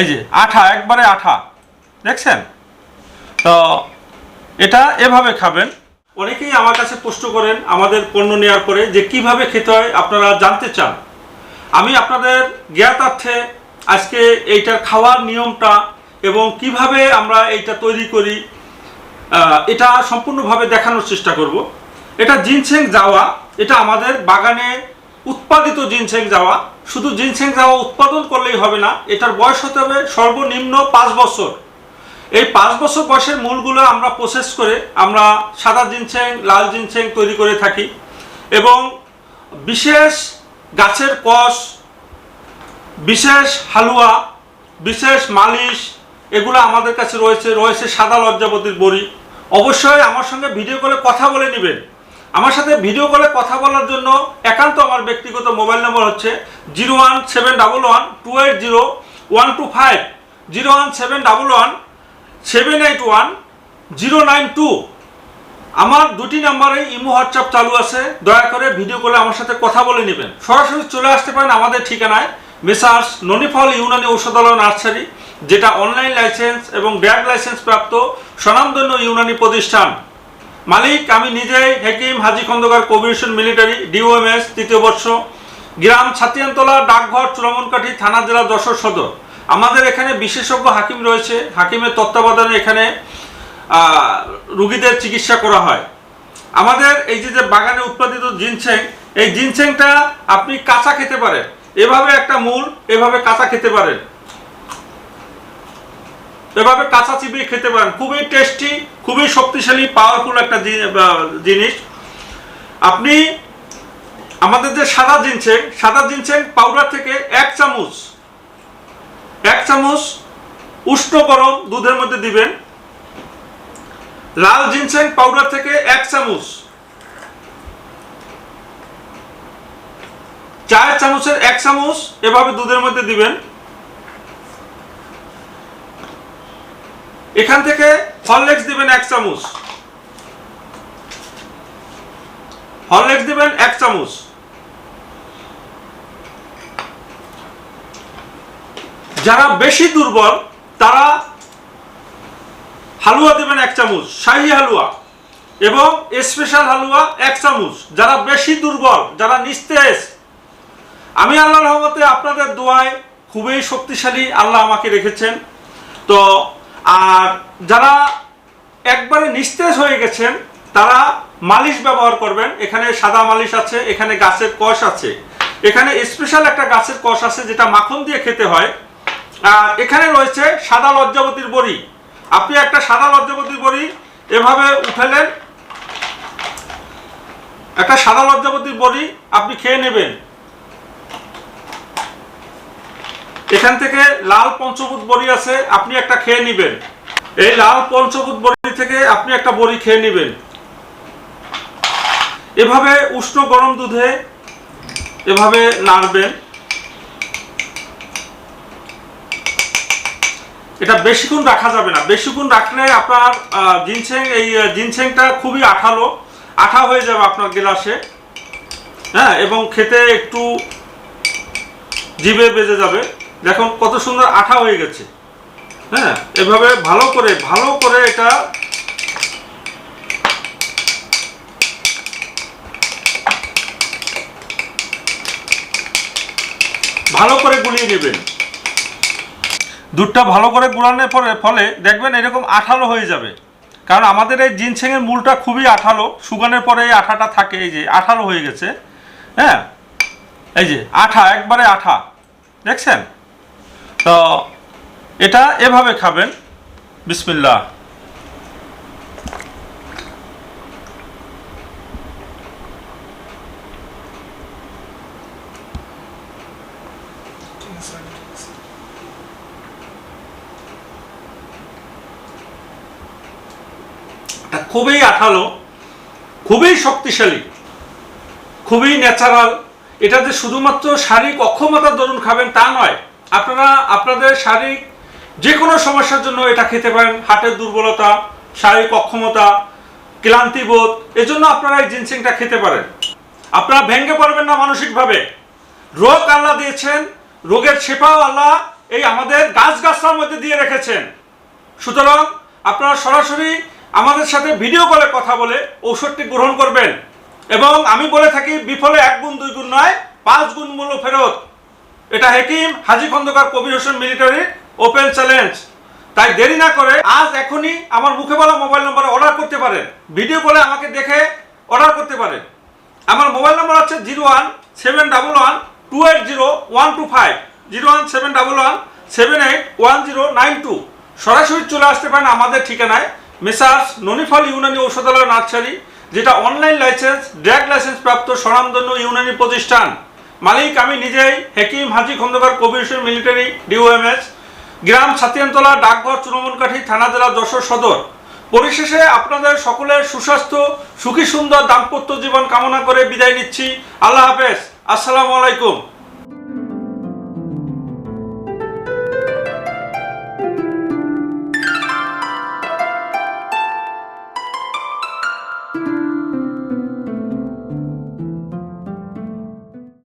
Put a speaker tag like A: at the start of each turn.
A: এই যে, আঠা, একবারে আঠা। দেখছেন? তো এটা এভাবে খাবেন। অনেকেই আমার কাছে প্রশ্ন করেন, আমাদের পণ্য নেওয়ার পরে যে কীভাবে খেতে হয়, আপনারা জানতে চান। আমি আপনাদের জ্ঞাতার্থে আজকে এইটার খাওয়ার নিয়মটা এবং কীভাবে আমরা এইটা তৈরি করি এটা সম্পূর্ণভাবে দেখানোর চেষ্টা করব। এটা জিনসেং যাওয়া, এটা আমাদের বাগানে উৎপাদিত জিনসেং যাওয়া। শুধু জিনসেং যাওয়া উৎপাদন করলেই হবে না, এটার বয়স হতে হবে সর্বনিম্ন পাঁচ বছর। এই পাঁচ বছর বয়সের মূলগুলো আমরা প্রসেস করে আমরা সাদা জিনসেং লাল জিনসেং তৈরি করে থাকি এবং বিশেষ গাছের কষ, বিশেষ হালুয়া, বিশেষ মালিশ, এগুলো আমাদের কাছে রয়েছে রয়েছে সাদা লজ্জাপতির বড়ি। অবশ্যই আমার সঙ্গে ভিডিও কলে কথা বলে নেবেন। আমার সাথে ভিডিও কলে কথা বলার জন্য একান্ত আমার ব্যক্তিগত মোবাইল নম্বর হচ্ছে zero one seven double one two eight zero one two five zero one seven double one seven eight one zero nine two আমার দুটি নাম্বারে ইমো হোয়াটসঅ্যাপ চালু আছে, দয়া করে ভিডিও কলে আমার সাথে কথা বলে নেবেন। সরাসরি চলে আসতে পারেন আমাদের ঠিকানায়, মেসার্স ননিফল ইউনানি ঔষধালয় নার্সারি, যেটা অনলাইন লাইসেন্স এবং ব্যাগ লাইসেন্স প্রাপ্ত স্বনামধন্য ইউনানি প্রতিষ্ঠান। মালিক, আমি নিজেই হেকিম হাজি খন্দকার কোভিশন মিলিটারি, ডিওএমএস, তৃতীয় বর্ষ। গ্রাম ছাতিয়ানতলা, ডাকঘর, চুরামনকাঠি থানা, জেলা যশোর সদর। আমাদের এখানে বিশেষজ্ঞ হাকিম রয়েছে। হাকিমের তত্ত্বাবধানে এখানে রুগীদের চিকিৎসা করা হয়। আমাদের এই যে যে বাগানে উৎপাদিত জিনসেং, এই জিনসেংটা আপনি কাঁচা খেতে পারেন। এভাবে একটা মূল, এভাবে কাঁচা খেতে পারেন। এভাবে কাঁচা চিবিয়ে খেতে পারেন। খুবই টেস্টি খুবই শক্তিশালী পাওয়ারফুল একটা জিনিস। আপনি আমাদের যে সাদা জিনসেং সাদা জিনসেং পাউডার থেকে এক চামচ এক চামচ উষ্ণ গরম দুধের মধ্যে দিবেন। লাল জিনসেং পাউডার থেকে এক চামচ চার চামচের এক চামচ এভাবে দুধের মধ্যে দিবেন। এখান থেকে হরলেক্স দিবেন এক চামচ। হরলেক্স দিবেন এক চামচ। যারা বেশি দুর্বল, তারা হালুয়া দেবেন এক চামচ, শাহি হালুয়া। এবং স্পেশাল হালুয়া এক চামচ। যারা বেশি দুর্বল, যারা নিস্তেজ, আমি আল্লাহর রহমতে আপনাদের দোয়ায় খুবই শক্তিশালী আল্লাহ আমাকে রেখেছেন। তো আর যারা একবারে নিস্তেজ হয়ে গেছেন, তারা মালিশ ব্যবহার করবেন। এখানে সাদা মালিশ আছে, এখানে গাছের কষ আছে। এখানে স্পেশাল একটা গাছের কষ আছে, যেটা মাখন দিয়ে খেতে হয়। আর এখানে রয়েছে সাদা লজ্জাবতীর বড়ি। আপনি একটা সাদা লজ্জাবতীর বড়ি এভাবে উঠালেন। একটা সাদা লজ্জাবতীর বড়ি আপনি খেয়ে নেবেন। এখান থেকে লাল পঞ্চভূত বড়ি আছে, আপনি একটা খেয়ে নেবেন। এই লাল পঞ্চভূত বড়ি থেকে আপনি একটা বড়ি খেয়ে নেবেন। এভাবে উষ্ণ গরম দুধে এভাবে নাড়বেন। এটা বেশিক্ষণ রাখা যাবে না। বেশিক্ষণ রাখলে আপনার জিনসেং, এই জিনসেংটা খুবই আঠালো। আঠা হয়ে যাবে আপনার গ্লাসে। হ্যাঁ এবং খেতে একটু জিভে বেজে যাবে। দেখুন কত সুন্দর আঠা হয়ে গেছে। হ্যাঁ এভাবে ভালো করে ভালো করে এটা ভালো করে গুলিয়ে নেবেন। দুধটা ভালো করে গুলানোর পরে, ফলে দেখবেন এরকম আঠালো হয়ে যাবে। কারণ আমাদের এই জিনসেংয়ের মূলটা খুবই আঠালো। সুগানের পরে এই আঠাটা থাকে, এই যে আঠালো হয়ে গেছে। হ্যাঁ এই যে আঠা, একবারে আঠা। দেখছেন? তো এটা এভাবে খাবেন। বিসমিল্লাহ। এটা খুবই আঠালো, খুবই শক্তিশালী, খুবই ন্যাচারাল এটা যে শুধুমাত্র শারীরিক অক্ষমতার দরুন খাবেন তা নয় আপনারা আপনাদের শারীরিক যে কোনো সমস্যার জন্য এটা খেতে পারেন। হার্টের দুর্বলতা, শারীরিক অক্ষমতা, ক্লান্তিবোধ, এজন্য আপনারা এই জিনসিংটা খেতে পারেন। আপনারা ভেঙে পড়বেন না মানসিকভাবে। রোগ আল্লাহ দিয়েছেন, রোগের শেফাও আল্লাহ এই আমাদের গাছগাছার মধ্যে দিয়ে রেখেছেন। সুতরাং আপনারা সরাসরি আমাদের সাথে ভিডিও কলে কথা বলে ঔষধটি গ্রহণ করবেন। এবং আমি বলে থাকি, বিফলে এক গুণ, দুই গুণ নয়, পাঁচ গুণ মূল্য ফেরত। এটা Hakim Haji Khandakar Kabir Hossain military open challenge. তাই দেরি না করে আজ এখনই আমার মুখে বলা মোবাইল নম্বরে অর্ডার করতে পারেন। ভিডিও কলে আমাকে দেখে অর্ডার করতে পারেন। আমার মোবাইল নম্বর হচ্ছে zero one seven double one two eight zero one two five. Zero one seven double one seven eight one zero nine two. সরাসরি চলে আসতে পারেন আমাদের ঠিকানায় মেসার্স ননিফল ইউনানি ঔষধালয় নার্সারি, যেটা অনলাইন লাইসেন্স ড্র্যাগ লাইসেন্স প্রাপ্ত স্বনামধন্য ইউনানি প্রতিষ্ঠান। মালিক, আমি নিজেই হেকিম হাজি খন্দকার কবির মিলিটারি ডিওএমএস গ্রাম ছাতিয়ানতলা, ডাকঘর, চুনমনকাঠি, থানা, জেলা, যশোর সদর। পরিশেষে আপনাদের সকলের সুস্বাস্থ্য, সুখী, সুন্দর, দাম্পত্য জীবন কামনা করে বিদায় নিচ্ছি। আল্লাহ হাফেজ। আসসালামু আলাইকুম।